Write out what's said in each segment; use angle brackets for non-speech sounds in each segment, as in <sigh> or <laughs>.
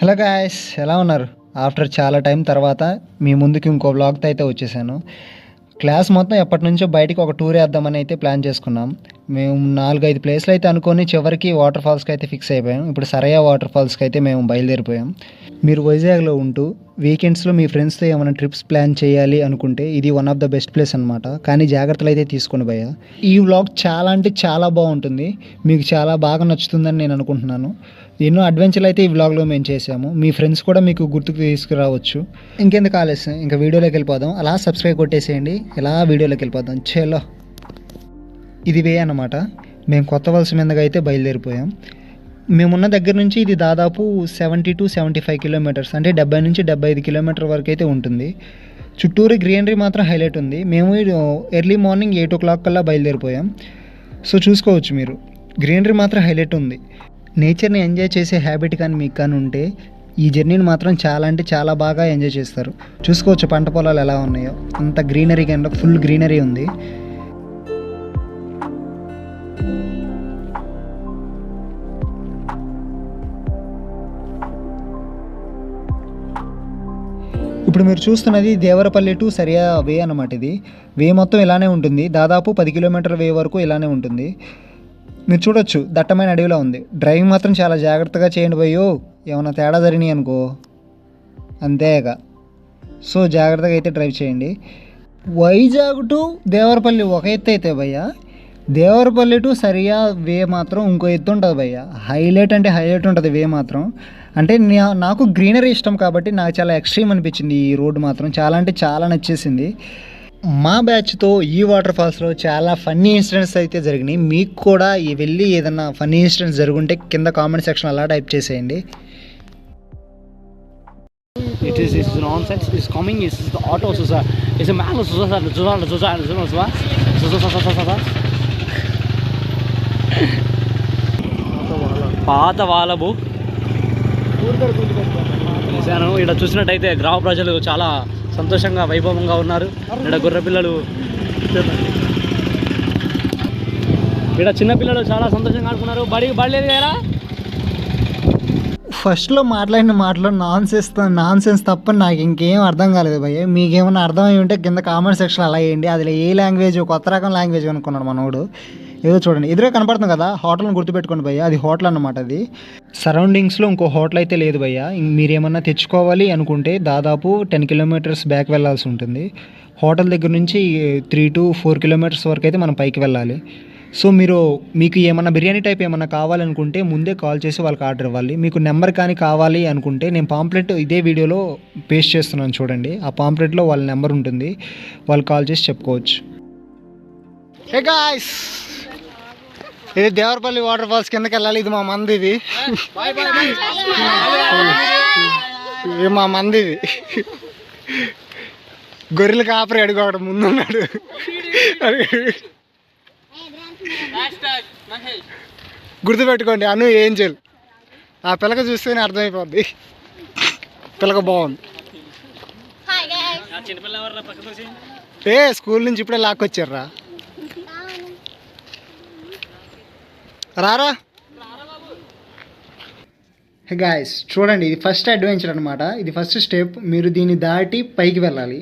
Hello guys ఎలా ఉన్నారు? After చాలా టైం తర్వాత మీ ముందుకి ఇంకో బ్లాగ్తో అయితే వచ్చేసాను. క్లాస్ మొత్తం ఎప్పటి నుంచో బయటికి ఒక టూర్ వేద్దామని అయితే ప్లాన్ చేసుకున్నాం. మేము నాలుగైదు ప్లేస్లు అయితే అనుకొని చివరికి వాటర్ ఫాల్స్కి అయితే ఫిక్స్ అయిపోయాం. ఇప్పుడు సరయా వాటర్ ఫాల్స్కి అయితే మేము బయలుదేరిపోయాం. మీరు వైజాగ్లో ఉంటూ వీకెండ్స్లో మీ ఫ్రెండ్స్తో ఏమైనా ట్రిప్స్ ప్లాన్ చేయాలి అనుకుంటే ఇది one of the best place అనమాట కానీ జాగ్రత్తలు అయితే తీసుకొని పోయా. ఈ వ్లాగ్ చాలా అంటే చాలా బాగుంటుంది. మీకు చాలా బాగా నచ్చుతుందని నేను అనుకుంటున్నాను. ఎన్నో అడ్వెంచర్లు అయితే ఈ వ్లాగ్లో మేము చేసాము మీ ఫ్రెండ్స్ కూడా మీకు గుర్తుకు తీసుకురావచ్చు. ఇంకెందుకు ఆలస్యం? ఇంకా వీడియోలోకి వెళ్ళిపోదాం. అలా సబ్స్క్రైబ్ కొట్టేసేయండి. ఇలా వీడియోలోకి వెళ్ళిపోదాం. చేలో. ఇది వే అన్నమాట. మేము కొత్త వలస మీదగా అయితే బయలుదేరిపోయాం. మేమున్న దగ్గర నుంచి ఇది దాదాపు seventy two seventy five kilometres అంటే డెబ్బై నుంచి డెబ్బై ఐదు కిలోమీటర్ వరకు అయితే ఉంటుంది. చుట్టూరు గ్రీనరీ మాత్రం హైలైట్ ఉంది. మేము early morning eight o'clock కల్లా బయలుదేరిపోయాం. సో చూసుకోవచ్చు మీరు. గ్రీనరీ మాత్రం హైలైట్ ఉంది. నేచర్ని ఎంజాయ్ చేసే హ్యాబిట్ కానీ మీకు కానీ ఉంటే ఈ జర్నీని మాత్రం చాలా అంటే చాలా బాగా ఎంజాయ్ చేస్తారు. చూసుకోవచ్చు పంట పొలాలు ఎలా ఉన్నాయో. అంత గ్రీనరీ కింద ఫుల్ గ్రీనరీ ఉంది. ఇప్పుడు మీరు చూస్తున్నది దేవరపల్లి టు సరియా వే అన్నమాట ఇది. వే మొత్తం ఇలానే ఉంటుంది. దాదాపు పది కిలోమీటర్ వే వరకు ఇలానే ఉంటుంది. మీరు చూడొచ్చు దట్టమైన అడవిలో ఉంది. డ్రైవింగ్ మాత్రం చాలా జాగ్రత్తగా చేయండి పోయో ఏమైనా తేడా జరిగినాయి అనుకో. అంతేగా సో జాగ్రత్తగా అయితే డ్రైవ్ చేయండి. వైజాగ్ టు దేవరపల్లి ఒక ఎత్తు అయితే భయ్య. దేవరపల్లి టు సరియా వే మాత్రం ఇంకో ఎత్తు ఉంటుంది భయ్య. హైలైట్ అంటే హైలైట్ ఉంటుంది వే మాత్రం. అంటే నాకు గ్రీనరీ ఇష్టం కాబట్టి నాకు చాలా ఎక్స్ట్రీమ్ అనిపించింది ఈ రోడ్డు మాత్రం. చాలా అంటే చాలా నచ్చేసింది. మా బ్యాచ్తో ఈ వాటర్ ఫాల్స్లో చాలా ఫన్నీ ఇన్సిడెంట్స్ అయితే జరిగినాయి మీకు కూడా ఈ వెళ్ళి ఏదైనా ఫన్నీ ఇన్సిడెంట్స్ జరుగుంటే కింద కామెంట్ సెక్షన్ అలా టైప్ చేసేయండి It is it's nonsense. It's coming. It's the auto. So sir, it's a man. Sir, so sir, so sir, so sir. పాత వాలబు చూశాను ఇక్కడ చూసినట్టయితే గ్రామ ప్రజలు చాలా సంతోషంగా వైభవంగా ఉన్నారు. ఇక్కడ గుర్రపిల్లలు ఇక్కడ చిన్నపిల్లలు చాలా సంతోషంగా ఆడుకున్నారు. బడి బడలేదు కదా? ఫస్ట్లో మాట్లాడిన మాటలో నాన్ సెన్స్ నాన్ సెన్స్ తప్ప నాకు ఇంకేం అర్థం కాలేదు భయ్య. మీకేమైనా అర్థమై ఉంటే కింద కామెంట్ సెక్షన్ అలా వేయండి అది ఏ లాంగ్వేజ్ కొత్త రకం లాంగ్వేజ్ అనుకున్నాడు మనోడు. ఏదో చూడండి. ఎదురే కనపడుతుంది కదా హోటల్ని గుర్తుపెట్టుకోండి భయ్య. అది హోటల్ అన్నమాట అది. సరౌండింగ్స్లో ఇంకో హోటల్ అయితే లేదు భయ్య. ఇంక మీరు ఏమన్నా తెచ్చుకోవాలి అనుకుంటే దాదాపు టెన్ కిలోమీటర్స్ బ్యాక్ వెళ్ళాల్సి ఉంటుంది. హోటల్ దగ్గర నుంచి త్రీ టు ఫోర్ కిలోమీటర్స్ వరకు అయితే మనం పైకి వెళ్ళాలి. సో మీరు మీకు ఏమన్నా బిర్యానీ టైప్ ఏమన్నా కావాలనుకుంటే ముందే కాల్ చేసి వాళ్ళకి ఆర్డర్ ఇవ్వాలి. మీకు నెంబర్ కానీ కావాలి అనుకుంటే నేను పాంప్లెట్ ఇదే వీడియోలో పేస్ట్ చేస్తున్నాను చూడండి. ఆ పాంప్లెట్లో వాళ్ళ నెంబర్ ఉంటుంది. వాళ్ళు కాల్ చేసి చెప్పుకోవచ్చు. ఇది దేవరపల్లి వాటర్ ఫాల్స్ కిందకి వెళ్ళాలి. ఇది మా మంది ఇది. ఇది మా మంది ఇది. గొర్రెలు కాపరి అడుగు ముందున్నాడు. గుర్తుపెట్టుకోండి అను ఏంజల్ ఆ పిల్లక చూస్తేనే అర్థమైపోద్ది. పిల్లక బాగుంది. ఏ స్కూల్ నుంచి ఇప్పుడే లాక్కొచ్చారా రారా? గాయస్ చూడండి ఇది ఫస్ట్ అడ్వెంచర్ అనమాట ఇది ఫస్ట్ స్టెప్ మీరు దీన్ని దాటి పైకి వెళ్ళాలి.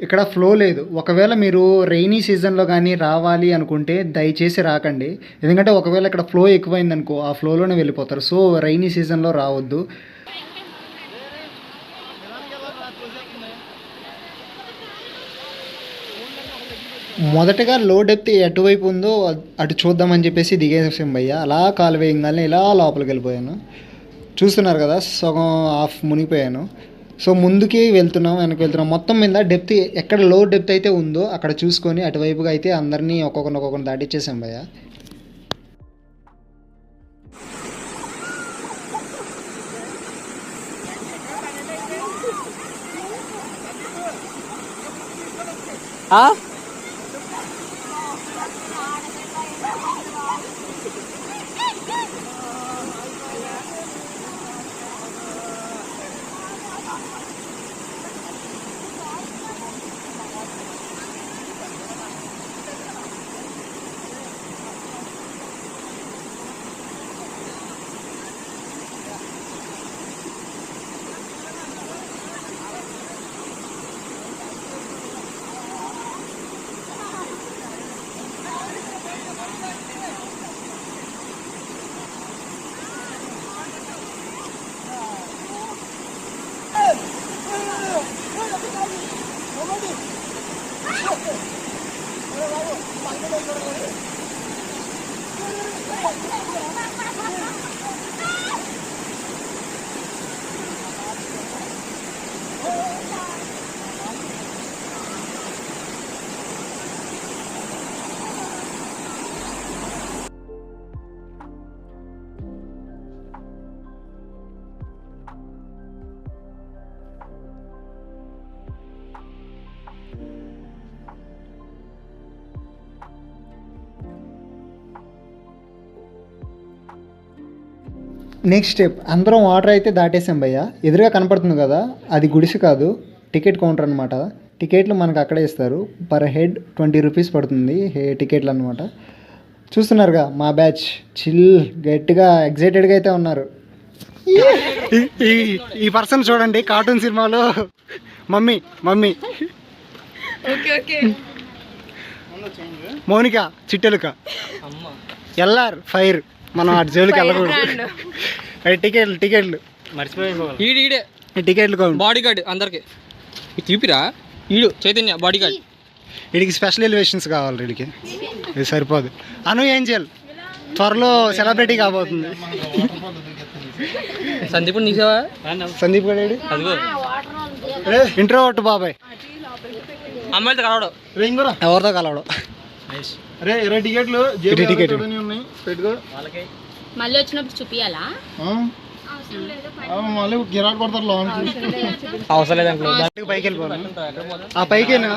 ఇక్కడ ఫ్లో లేదు. ఒకవేళ మీరు రైనీ సీజన్లో కానీ రావాలి అనుకుంటే దయచేసి రాకండి. ఎందుకంటే ఒకవేళ ఇక్కడ ఫ్లో ఎక్కువైంది అనుకో ఆ ఫ్లోలోనే వెళ్ళిపోతారు. సో రెయినీ సీజన్లో రావద్దు. మొదటగా లో డెప్త్ ఎటువైపు ఉందో అటు చూద్దామని చెప్పేసి దిగేసాం భయ్య అలా కాలు వేయంగానే ఇలా లోపలికి వెళ్ళిపోయాను. చూస్తున్నారు కదా సగం హాఫ్ మునిగిపోయాను. సో ముందుకి వెళ్తున్నాం వెనక్కి వెళ్తున్నాం. మొత్తం మీద డెప్త్ ఎక్కడ లో డెప్త్ అయితే ఉందో అక్కడ చూసుకొని అటువైపుగా అయితే అందరినీ ఒక్కొక్కరిని ఒక్కొక్కరిని దాటిచ్చేసాం భయ్య. ఆ? నెక్స్ట్ స్టెప్ అందరం వాటర్ అయితే దాటేసాం భయ్య. ఎదురుగా కనపడుతుంది కదా అది గుడిసె కాదు టికెట్ కౌంటర్ అనమాట టికెట్లు మనకు అక్కడే ఇస్తారు. పర్ హెడ్ ట్వంటీ రూపీస్ పడుతుంది హే టికెట్లు అనమాట చూస్తున్నారుగా మా బ్యాచ్ చిల్ గట్టిగా ఎగ్జైటెడ్గా అయితే ఉన్నారు. ఈ- పర్సన్ చూడండి కార్టూన్ సినిమాలో. Mummy mummy. Okay okay. Mounika చిట్టెలుక. L R fire. మనం అటు జోలికి వెళ్ళకూడదు. అవి టికెట్లు టికెట్లు. ఈడు ఈడే. టికెట్లు కౌంట్ బాడీ గార్డ్ అందరికి చూపిరా? ఈడు చైతన్య బాడీ గార్డ్ వీడికి స్పెషల్ ఎలివేషన్స్ కావాలి వీడికి ఇది సరిపోదు. అను ఏం చేయాలి త్వరలో సెలబ్రిటీ కాబోతుంది. సందీప్ నీసావా సందీప్ గడేడి ఇంట్రో ఒకటి బాబాయ్. అమ్మాయిలతో కలవడు. ఎవరితో కలవడం? అరే ఇరవై టికెట్లు ఉన్నాయి పెట్టుకో మళ్ళీ వచ్చినప్పుడు చూపియాలా మళ్ళీ లోనికి అవసరం లేదు అంకుల్ పైకి ఆ పైకేనా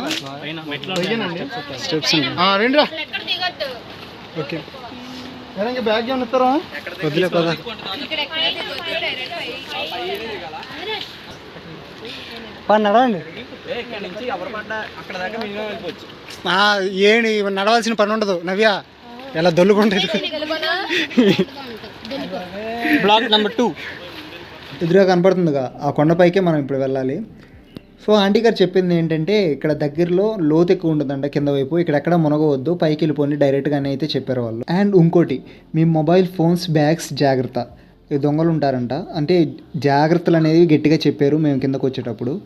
స్టెప్స్ ఆ, రండిరా ఎక్కడ దిగట్టు ఓకే బ్యాగ్ ఏమైనా ఇస్తారా పద నడవండి ఆ, ఏంటి నడవాల్సిన పని ఉండదు నవ్య ఎలా దొల్లుకుంటుంది? Block number two. ఎదురుగా కనపడుతుందిగా. ఆ కొండపైకే మనం ఇప్పుడు వెళ్ళాలి. సో ఆంటీ గారు చెప్పింది ఏంటంటే ఇక్కడ దగ్గరలో లోతు ఎక్కువ ఉంటుందంట కింద వైపు. ఇక్కడ ఎక్కడ మునగవద్దు. పైకి వెళ్ళిపోండి. డైరెక్ట్గానే అయితే చెప్పారు వాళ్ళు. అండ్ ఇంకోటి మీ మొబైల్ ఫోన్స్ బ్యాగ్స్ జాగ్రత్త. ఈ దొంగలు ఉంటారంట. అంటే జాగ్రత్తలు అనేవి గట్టిగా చెప్పారు మేము కిందకు వచ్చేటప్పుడు.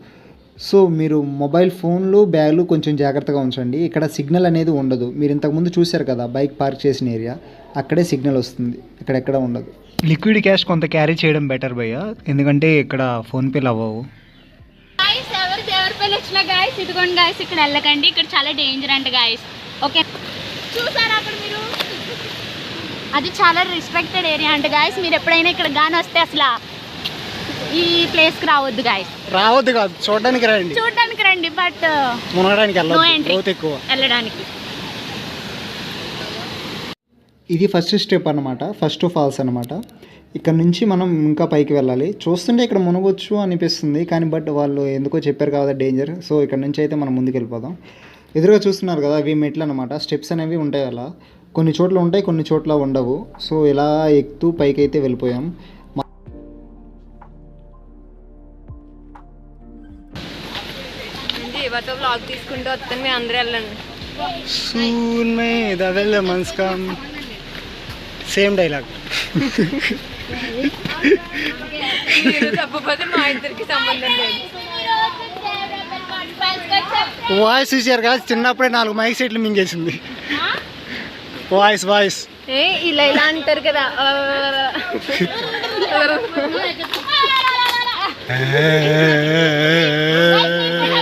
సో మీరు మొబైల్ ఫోన్లు బ్యాగులు కొంచెం జాగ్రత్తగా ఉంచండి. ఇక్కడ సిగ్నల్ అనేది ఉండదు. మీరు ఇంతకుముందు చూశారు కదా బైక్ పార్క్ చేసిన ఏరియా. అక్కడే సిగ్నల్ వస్తుంది. ఇక్కడెక్కడ ఉండదు. లిక్విడ్ క్యాష్ కొంత క్యారీ చేయడం బెటర్ భయ్య. ఎందుకంటే ఇక్కడ ఫోన్పేలు అవ్వవు. గాయస్ ఎవరు వచ్చిన గాయస్ ఇదిగోండి గాయస్ ఇక్కడ వెళ్ళకండి. ఇక్కడ చాలా డేంజర్ అంట గాయస్ ఓకే చూసారా అక్కడ మీరు? అది చాలా రెస్పెక్టెడ్ ఏరియా అంట గాయస్ మీరు ఎప్పుడైనా ఇక్కడ గాని వస్తే అసలు ఈ ప్లేస్కి రావద్దు గాయస్ రావద్దు కాదు చూడడానికి రండి. చూడడానికి రండి బట్ మునగడానికి No వెళ్ళదు ఎక్కువ. వెళ్ళడానికి. ఇది ఫస్ట్ స్టెప్ అన్నమాట ఫస్ట్ ఫాల్స్ అన్నమాట. ఇక్కడ నుంచి మనం ఇంకా పైకి వెళ్ళాలి. చూస్తుంటే ఇక్కడ మునగొచ్చు అనిపిస్తుంది కానీ బట్ వాళ్ళు ఎందుకో చెప్పారు కదా డేంజర్ సో ఇక్కడ నుంచి అయితే మనం ముందుకు వెళ్ళిపోదాం. ఎదురుగా చూస్తున్నారు కదా అవి మెట్లు అనమాట స్టెప్స్ అనేవి ఉంటాయి అలా. కొన్ని చోట్ల ఉంటాయి కొన్ని చోట్ల ఉండవు. సో ఇలా ఎక్కుతూ పైకి అయితే వెళ్ళిపోయాం. తీసుకుంటూ వస్తాను మీ అందరూ వెళ్ళండి. సూన్ మే దవెల్ మనస్కామ్ సేమ్ డైలాగ్ మీరు తప్పపోతే మా ఇద్దరికి సంబంధం లేదు. వాయిస్ చూసారు కదా చిన్నప్పుడే నాలుగు మైక్ సెట్లు మింగేసింది. వాయిస్ వాయిస్ ఏ ఇలా ఇలా అంటారు కదా. ఆ,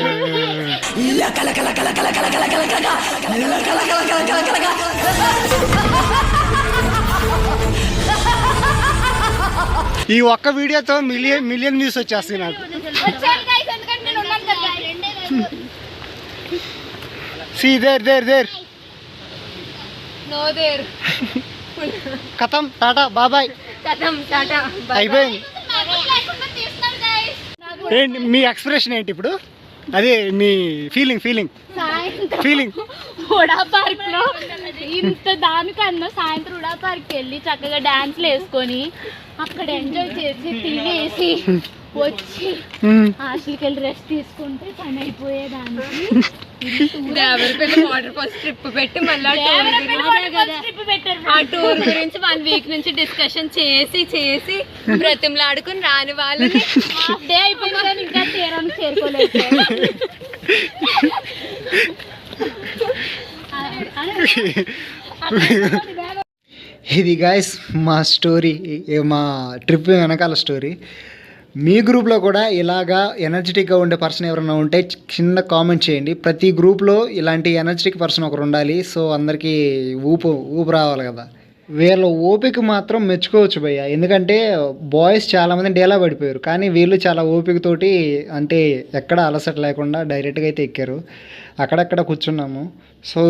<laughs> <laughs> ఈ ఒక్క వీడియోతో మిలియన్ మిలియన్ వ్యూస్ వచ్చేస్తాయి నాకు సి దేర్ దేర్ దేర్ కథం టాటా బాబాయ్ కథం టాటా బై అయిపోయింది ఏంటి మీ ఎక్స్ప్రెషన్ ఏంటి ఇప్పుడు అదే మీ ఫీలింగ్ ఫీలింగ్ ఫీలింగ్ ఉడా పార్క్లో ఇంత దానికన్నా సాయంత్రం ఉడా పార్క్ వెళ్ళి చక్కగా డాన్స్లు వేసుకొని అక్కడ ఎంజాయ్ చేసి తినేసి వచ్చి హాస్టల్కి వెళ్ళి రెస్ట్ తీసుకుంటే పని అయిపోయేదానికి. <laughs> దేవరపల్లి వాటర్ ఫాల్స్ ట్రిప్ పెట్టి మళ్ళీ ఆ టూర్ గురించి వన్ వీక్ నుంచి డిస్కషన్ చేసి చేసి <laughs> బ్రతిమలాడుకుని రాని వాళ్ళని హాఫ్ డే అయిపోయింది కానీ ఇంకా చేరుకోలేదు. <laughs> ఇది గాయస్ మా స్టోరీ మా ట్రిప్ వెనకాల స్టోరీ మీ గ్రూప్లో కూడా ఇలాగా ఎనర్జెటిక్గా ఉండే పర్సన్ ఎవరైనా ఉంటే చిన్న కామెంట్ చేయండి. ప్రతి గ్రూప్లో ఇలాంటి ఎనర్జెటిక్ పర్సన్ ఒకరు ఉండాలి. సో అందరికీ ఊపు ఊపు రావాలి కదా. వీళ్ళ ఓపిక మాత్రం మెచ్చుకోవచ్చు భయ్య. ఎందుకంటే బాయ్స్ చాలామంది డేలా పడిపోయారు. కానీ వీళ్ళు చాలా ఓపికతోటి అంటే ఎక్కడ అలసట లేకుండా డైరెక్ట్గా అయితే ఎక్కారు. అక్కడక్కడ కూర్చున్నాము. సో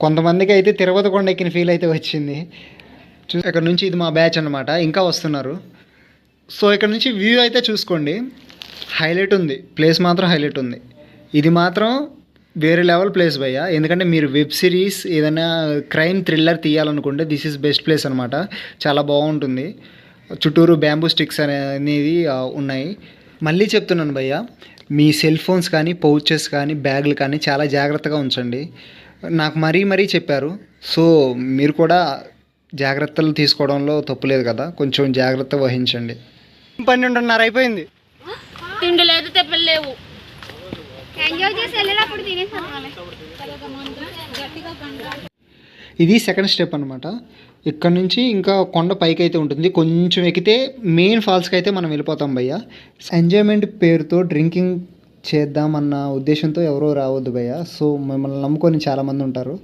కొంతమందికి అయితే తిరుపతి కొండ ఎక్కిన ఫీల్ అయితే వచ్చింది. చూ ఇక్కడ నుంచి ఇది మా బ్యాచ్ అన్నమాట. ఇంకా వస్తున్నారు. సో ఇక్కడ నుంచి వ్యూ అయితే చూసుకోండి. హైలైట్ ఉంది. ప్లేస్ మాత్రం హైలైట్ ఉంది. ఇది మాత్రం వేరే లెవెల్ ప్లేస్ భయ్య. ఎందుకంటే మీరు వెబ్ సిరీస్ ఏదైనా క్రైమ్ థ్రిల్లర్ తీయాలనుకుంటే దిస్ ఈజ్ బెస్ట్ ప్లేస్ అనమాట చాలా బాగుంటుంది. చుట్టూరు బ్యాంబూ స్టిక్స్ అనేది ఉన్నాయి. మళ్ళీ చెప్తున్నాను భయ్య మీ సెల్ ఫోన్స్ కానీ పౌచెస్ కానీ బ్యాగులు కానీ చాలా జాగ్రత్తగా ఉంచండి. నాకు మరీ మరీ చెప్పారు. సో మీరు కూడా జాగ్రత్తలు తీసుకోవడంలో తప్పులేదు కదా. కొంచెం జాగ్రత్త వహించండి. పన్నెండున్నర అయిపోయింది. తిండి లేదు తెప్పలు లేవు. ఎంజాయ్ చేసి ఇది సెకండ్ స్టెప్ అనమాట ఇక్కడ నుంచి ఇంకా కొండ పైకి అయితే ఉంటుంది. కొంచెం ఎక్కితే మెయిన్ ఫాల్స్కి అయితే మనం వెళ్ళిపోతాం భయ్య. ఎంజాయ్మెంట్ పేరుతో డ్రింకింగ్ చేద్దామన్న ఉద్దేశంతో ఎవరో రావద్దు భయ్య. సో మిమ్మల్ని నమ్ముకొని చాలామంది ఉంటారు.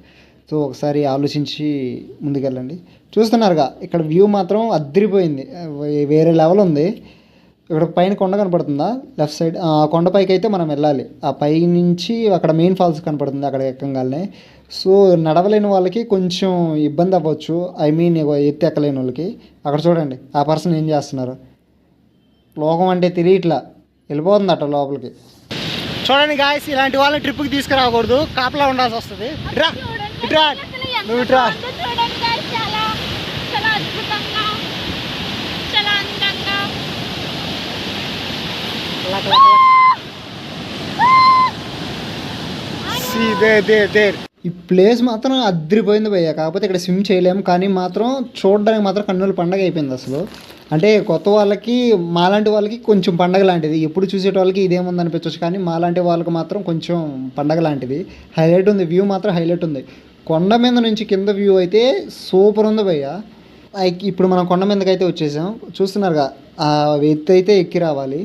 సో ఒకసారి ఆలోచించి ముందుకెళ్ళండి. చూస్తున్నారుగా ఇక్కడ వ్యూ మాత్రం అద్దరిపోయింది. వేరే లెవెల్ ఉంది. ఇక్కడ పైన కొండ కనపడుతుందా? లెఫ్ట్ సైడ్ ఆ కొండ పైకి అయితే మనం వెళ్ళాలి. ఆ పై నుంచి అక్కడ మెయిన్ ఫాల్స్ కనపడుతుంది అక్కడ ఎక్కగానే. సో నడవలేని వాళ్ళకి కొంచెం ఇబ్బంది అవ్వచ్చు. ఐ మీన్ ఎత్తి ఎక్కలేని వాళ్ళకి. అక్కడ చూడండి ఆ పర్సన్ ఏం చేస్తున్నారు? లోకం అంటే తెలియట్లా. వెళ్ళిపోతుంది అట్ట లోపలికి. చూడండి గాయస్ ఇలాంటి వాళ్ళని ట్రిప్కి తీసుకురాకూడదు. కాపలా ఉండాల్సి వస్తుంది. ఇట్రా ఇట్రా నువ్వు ఇట్రా ఈ ప్లేస్ మాత్రం అద్దరిపోయింది భయ్య. కాకపోతే ఇక్కడ స్విమ్ చేయలేము. కానీ మాత్రం చూడడానికి మాత్రం కన్నుల పండగ అయిపోయింది అసలు. అంటే కొత్త వాళ్ళకి మాలాంటి వాళ్ళకి కొంచెం పండగ లాంటిది. ఎప్పుడు చూసేట వాళ్ళకి ఇదేముంది అనిపించవచ్చు కానీ మాలాంటి వాళ్ళకి మాత్రం కొంచెం పండగ లాంటిది. హైలైట్ ఉంది. వ్యూ మాత్రం హైలైట్ ఉంది. కొండ మీద నుంచి కింద వ్యూ అయితే సూపర్ ఉంది భయ్య. ఇప్పుడు మనం కొండ మీదకైతే అయితే వచ్చేసాం. చూస్తున్నారుగా ఆ ఎత్తు అయితే ఎక్కి రావాలి.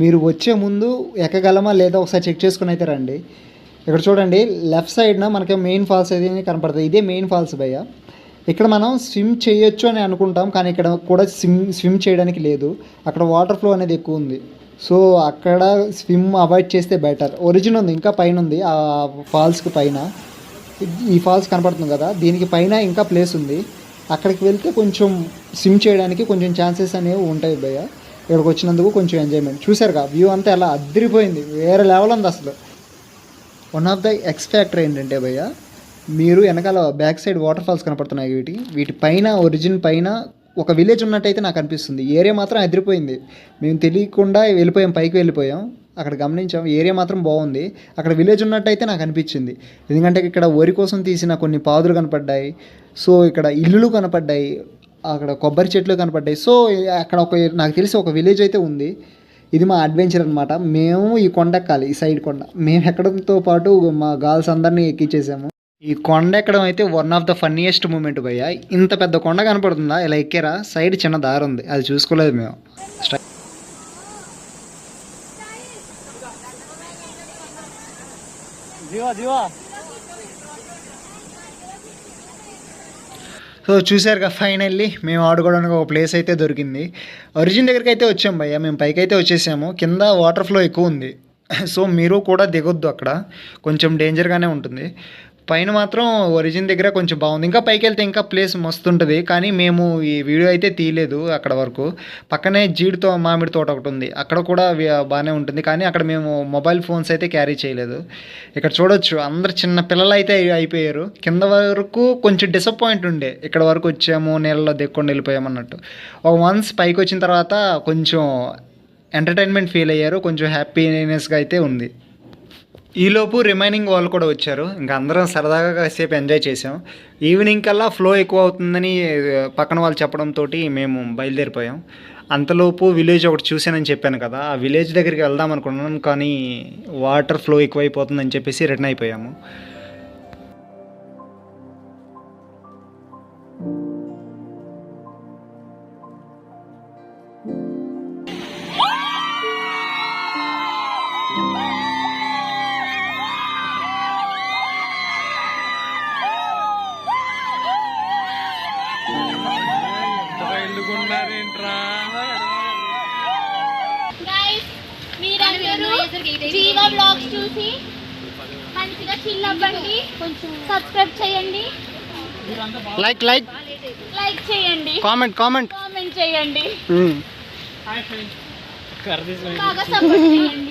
మీరు వచ్చే ముందు ఎక్కగలమా లేదా ఒకసారి చెక్ చేసుకుని అయితే రండి. ఇక్కడ చూడండి లెఫ్ట్ సైడ్న మనకి మెయిన్ ఫాల్స్ అయితే కనపడుతుంది ఇదే మెయిన్ ఫాల్స్ భయ్య. ఇక్కడ మనం స్విమ్ చేయొచ్చు అని అనుకుంటాం కానీ ఇక్కడ కూడా స్విమ్ స్విమ్ చేయడానికి లేదు. అక్కడ వాటర్ ఫ్లో అనేది ఎక్కువ ఉంది. సో అక్కడ స్విమ్ అవాయిడ్ చేస్తే బెటర్. ఒరిజిన్ ఉంది ఇంకా పైన ఉంది ఆ ఫాల్స్కి పైన. ఈ ఫాల్స్ కనపడుతుంది కదా దీనికి పైన ఇంకా ప్లేస్ ఉంది. అక్కడికి వెళ్తే కొంచెం స్విమ్ చేయడానికి కొంచెం ఛాన్సెస్ అనేవి ఉంటాయి భయ్య. ఇక్కడికి వచ్చినందుకు కొంచెం ఎంజాయ్మెంట్ చూసారుగా వ్యూ అంతా ఎలా అద్దరిపోయింది. వేరే లెవెల్ ఉంది అసలు. One of the X factor ఏంటంటే భయ్య మీరు వెనకాల బ్యాక్ సైడ్ వాటర్ ఫాల్స్ కనపడుతున్నాయి వీటి. వీటి పైన ఒరిజిన్ పైన ఒక విలేజ్ ఉన్నట్టయితే నాకు అనిపిస్తుంది. ఏరియా మాత్రం అదిరిపోయింది మేము తెలియకుండా వెళ్ళిపోయాం పైకి వెళ్ళిపోయాం. అక్కడ గమనించాం. ఏరియా మాత్రం బాగుంది. అక్కడ విలేజ్ ఉన్నట్టయితే నాకు అనిపించింది. ఎందుకంటే ఇక్కడ వరి కోసం తీసిన కొన్ని పాదులు కనపడ్డాయి. సో ఇక్కడ ఇల్లులు కనపడ్డాయి. అక్కడ కొబ్బరి చెట్లు కనపడ్డాయి. సో అక్కడ ఒక నాకు తెలిసి ఒక విలేజ్ అయితే ఉంది. ఇది మా అడ్వెంచర్ అనమాట మేము ఈ కొండ ఎక్కాలి. ఈ సైడ్ కొండ. మేము ఎక్కడంతో పాటు మా గర్ల్స్ అందరినీ ఎక్కించేసాము ఈ కొండ ఎక్కడం అయితే one of the funniest moment భయ్య. ఇంత పెద్ద కొండ కనపడుతుందా? ఇలా ఎక్కారా? సైడ్ చిన్న దారి ఉంది. అది చూసుకోలేదు మేము. దివా దివా. సో చూసారుగా ఫైనల్లీ మేము ఆడుకోవడానికి ఒక ప్లేస్ అయితే దొరికింది. ఒరిజిన్ దగ్గరికి అయితే వచ్చాం భయ్య మేము పైకి అయితే వచ్చేసాము. కింద వాటర్ ఫ్లో ఎక్కువ ఉంది. <laughs> సో మీరు కూడా దిగొద్దు అక్కడ. కొంచెం డేంజర్గానే ఉంటుంది. పైన మాత్రం ఒరిజిన్ దగ్గర కొంచెం బాగుంది. ఇంకా పైకి వెళ్తే ఇంకా ప్లేస్ మస్తు ఉంటుంది కానీ మేము ఈ వీడియో అయితే తీయలేదు అక్కడ వరకు. పక్కనే జీడితో మామిడి తోట ఒకటి ఉంది. అక్కడ కూడా బాగానే ఉంటుంది. కానీ అక్కడ మేము మొబైల్ ఫోన్స్ అయితే క్యారీ చేయలేదు. ఇక్కడ చూడొచ్చు. అందరు చిన్న పిల్లలు అయితే అయిపోయారు. కింద వరకు కొంచెం డిసప్పాయింట్ ఉండే. ఇక్కడ వరకు వచ్చాము నీళ్ళలో దిక్కుండా వెళ్ళిపోయామన్నట్టు ఒక వన్స్ పైకి వచ్చిన తర్వాత కొంచెం ఎంటర్టైన్మెంట్ ఫీల్ అయ్యారు. కొంచెం హ్యాపీనెస్గా అయితే ఉంది. ఈలోపు రిమైనింగ్ వాళ్ళు కూడా వచ్చారు. ఇంకా అందరం సరదాగా కాసేపు ఎంజాయ్ చేసాం. ఈవినింగ్ కల్లా ఫ్లో ఎక్కువ అవుతుందని పక్కన వాళ్ళు చెప్పడంతో మేము బయలుదేరిపోయాం. అంతలోపు విలేజ్ ఒకటి చూశానని చెప్పాను కదా ఆ విలేజ్ దగ్గరికి వెళ్దాం అనుకున్నాను కానీ వాటర్ ఫ్లో ఎక్కువైపోతుందని చెప్పేసి రిటర్న్ అయిపోయాము. బ్లాగ్స్ చూసి మంచిగా చిల్ అవ్వండి. కొంచెం సబ్స్క్రైబ్ చేయండి. లైక్ లైక్ లైక్ చేయండి. కామెంట్ కామెంట్ కామెంట్ చేయండి. బాగా సపోర్ట్ చేయండి.